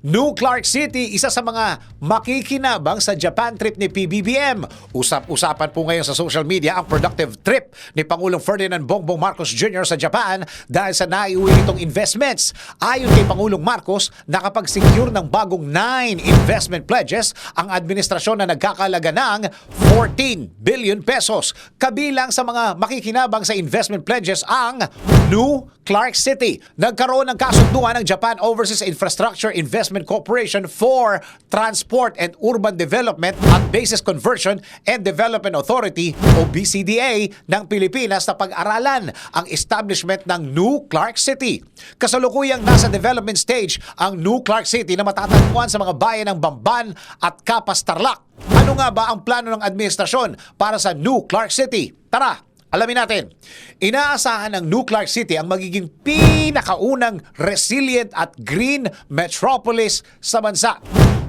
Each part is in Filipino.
New Clark City, isa sa mga makikinabang sa Japan trip ni PBBM. Usap-usapan po ngayon sa social media ang productive trip ni Pangulong Ferdinand Bongbong Marcos Jr. sa Japan dahil sa naiuwi nitong investments. Ayon kay Pangulong Marcos, nakapag-secure ng bagong 9 investment pledges ang administrasyon na nagkakalaga ng 14 billion pesos. Kabilang sa mga makikinabang sa investment pledges ang New Clark City. Nagkaroon ng kasunduan ng Japan Overseas Infrastructure Investment Corporation for Transport and Urban Development at Basis Conversion and Development Authority o BCDA ng Pilipinas na pag-aralan ang establishment ng New Clark City. Kasalukuyang nasa development stage ang New Clark City na matatagpuan sa mga bayan ng Bamban at Kapas Tarlac. Ano nga ba ang plano ng administrasyon para sa New Clark City? Tara, Alamin natin, inaasahan ng New Clark City ang magiging pinakaunang resilient at green metropolis sa bansa.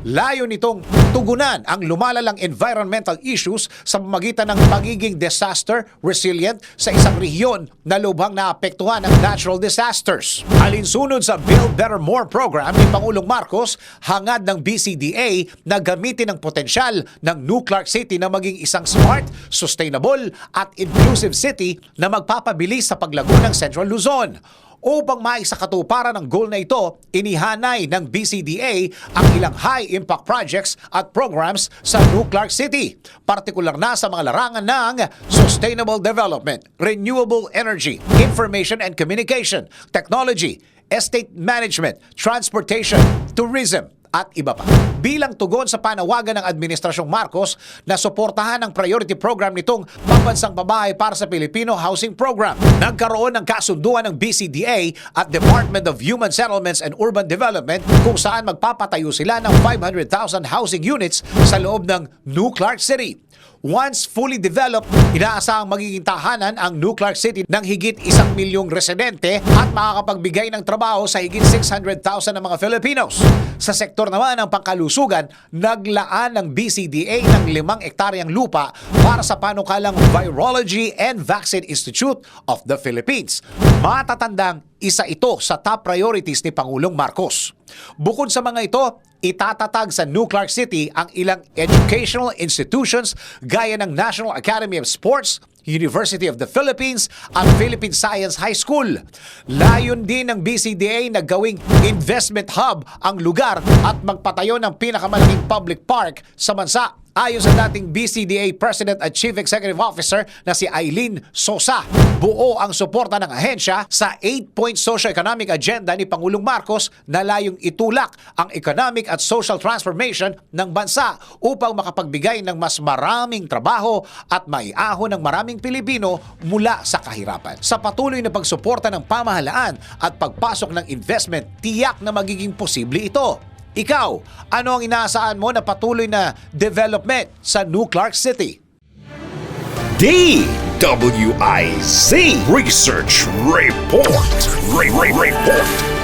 Layo nitong tugunan ang lumalalang environmental issues sa pamagitan ng pagiging disaster resilient sa isang rehiyon na lubhang naapektuhan ng natural disasters. Alinsunod sa Build Better More program ni Pangulong Marcos, hangad ng BCDA na gamitin ang potensyal ng New Clark City na maging isang smart, sustainable at inclusive city na magpapabilis sa paglago ng Central Luzon. Upang maisakatuparan ang goal na ito, inihanay ng BCDA ang ilang high-impact projects at programs sa New Clark City, partikular na sa mga larangan ng sustainable development, renewable energy, information and communication, technology, estate management, transportation, tourism, at iba pa. Bilang tugon sa panawagan ng Administrasyong Marcos na suportahan ang priority program nitong Pambansang Babae para sa Pilipino Housing Program. Nagkaroon ng kasunduan ng BCDA at Department of Human Settlements and Urban Development kung saan magpapatayo sila ng 500,000 housing units sa loob ng New Clark City. Once fully developed, inaasahang magiging tahanan ang New Clark City ng higit isang milyong residente at makakapagbigay ng trabaho sa higit 600,000 ng mga Filipinos. Sa sektor naman ng pangkalusugan, naglaan ng BCDA ng limang ektaryang lupa para sa panukalang Virology and Vaccine Institute of the Philippines. Matatandang isa ito sa top priorities ni Pangulong Marcos. Bukod sa mga ito, itatatag sa New Clark City ang ilang educational institutions gaya ng National Academy of Sports, University of the Philippines at Philippine Science High School. Layon din ng BCDA na gawing investment hub ang lugar at magpatayo ng pinakamalaking public park sa bansa. Ayon sa dating BCDA President at Chief Executive Officer na si Eileen Sosa, buo ang suporta ng ahensya sa 8-point socio-economic agenda ni Pangulong Marcos na layong itulak ang economic at social transformation ng bansa upang makapagbigay ng mas maraming trabaho at maiahon ng maraming Pilipino mula sa kahirapan. Sa patuloy na pagsuporta ng pamahalaan at pagpasok ng investment, tiyak na magiging posible ito. Ikaw, ano ang inaasahan mo na patuloy na development sa New Clark City? DWIZ Research Report. Re- Re- Report.